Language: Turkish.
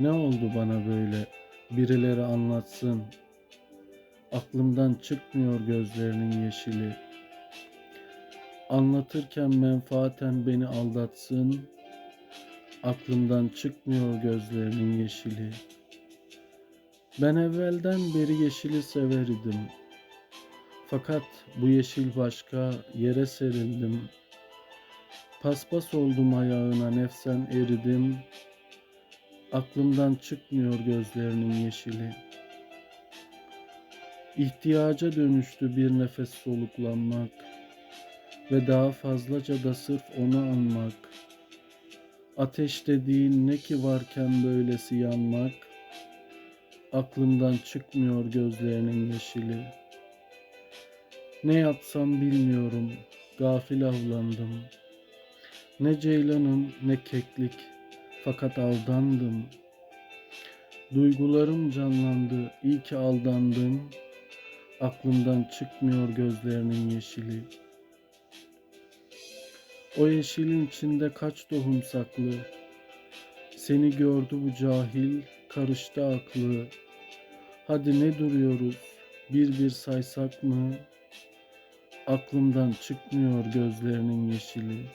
Ne oldu bana böyle? Birileri anlatsın. Aklımdan çıkmıyor gözlerinin yeşili. Anlatırken menfaaten beni aldatsın. Aklımdan çıkmıyor gözlerinin yeşili. Ben evvelden beri yeşili severdim. Fakat bu yeşil başka yere serildim. Paspas oldum ayağına nefsen eridim. Aklımdan çıkmıyor gözlerinin yeşili. İhtiyaca dönüştü bir nefes soluklanmak ve daha fazlaca da sırf onu anmak. Ateş dediğin ne ki varken böylesi yanmak, aklımdan çıkmıyor gözlerinin yeşili. Ne yapsam bilmiyorum, gafil avlandım. Ne ceylanım ne keklik, fakat aldandım. Duygularım canlandı, iyi ki aldandım. Aklımdan çıkmıyor gözlerinin yeşili. O yeşilin içinde kaç tohum saklı. Seni gördü bu cahil, karıştı aklı. Hadi ne duruyoruz, bir bir saysak mı? Aklımdan çıkmıyor gözlerinin yeşili.